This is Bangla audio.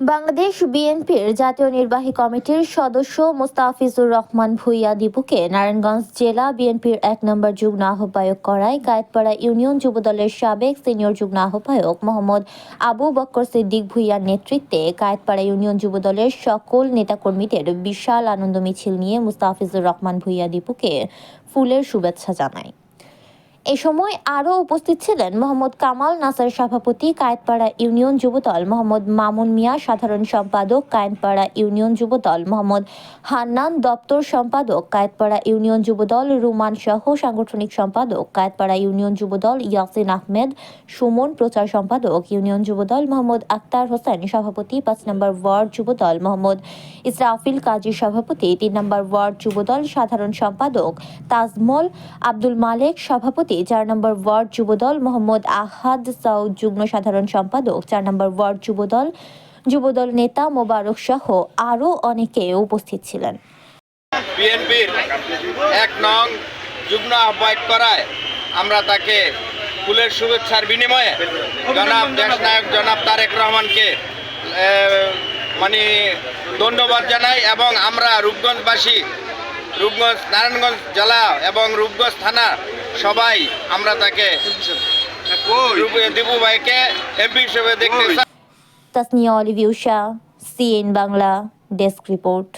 বাংলাদেশ বিএনপির জাতীয় নির্বাহী কমিটির সদস্য মোস্তাফিজুর রহমান ভুইয়া দীপুকে নারায়ণগঞ্জ জেলা বিএনপির এক নম্বর যুগ্ম আহ্বায়ক করায় গায়েতপাড়া ইউনিয়ন যুবদলের সাবেক সিনিয়র যুগ্ম আহ্বায়ক মোহাম্মদ আবু বক্কর সিদ্দিক ভুইয়ার নেতৃত্বে গায়েতপাড়া ইউনিয়ন যুবদলের সকল নেতাকর্মীদের বিশাল আনন্দ মিছিল নিয়ে মুস্তাফিজুর রহমান ভুইয়া দীপুকে ফুলের শুভেচ্ছা জানায়। এ সময় আরও উপস্থিত ছিলেন মোহাম্মদ কামাল, নাসার সভাপতি, কায়েতপাড়া ইউনিয়ন যুবদল মোহাম্মদ মামুন মিয়া, সাধারণ সম্পাদক, কায়েতপাড়া ইউনিয়ন যুবদল মোহাম্মদ হান্নান, দপ্তর সম্পাদক, কায়েতপাড়া ইউনিয়ন যুবদল রুমান সহ সাংগঠনিক সম্পাদক, কায়েতপাড়া ইউনিয়ন যুবদল ইয়াসিন আহমেদ, সুমন প্রচার সম্পাদক, ইউনিয়ন যুবদল মোহাম্মদ আক্তার হোসেন, সভাপতি, পাঁচ নম্বর ওয়ার্ড যুবদল মোহাম্মদ ইসরাফিল কাজী সভাপতি, তিন নম্বর ওয়ার্ড যুবদল সাধারণ সম্পাদক তাজমল আব্দুল মালেক, সভাপতি চার নম্বর ওয়ার্ড যুবদল মোহাম্মদ আহাদ সাউদ যুগ্ম সাধারণ সম্পাদক। চার নম্বর ওয়ার্ড যুবদল যুবদল নেতা মোবারক সহ আরও অনেকে উপস্থিত ছিলেন। বিএনপির এক নং যুগ্ম আহ্বায়ক করায় আমরা তাকে ফুলের শুভেচ্ছার বিনিময়ে জনাব দেশনায়ক জনাব তারেক রহমানকে মানে ধন্যবাদ জানাই এবং আমরা রূপগঞ্জবাসী, রূপগঞ্জ, নারায়ণগঞ্জ জেলা এবং রূপগঞ্জ থানা সবাই আমরা তাকে দীপু দিবু ভাইকে এমপি হিসেবে দেখতে Tasnia অলিভিউ Shah CN Bangla desk report.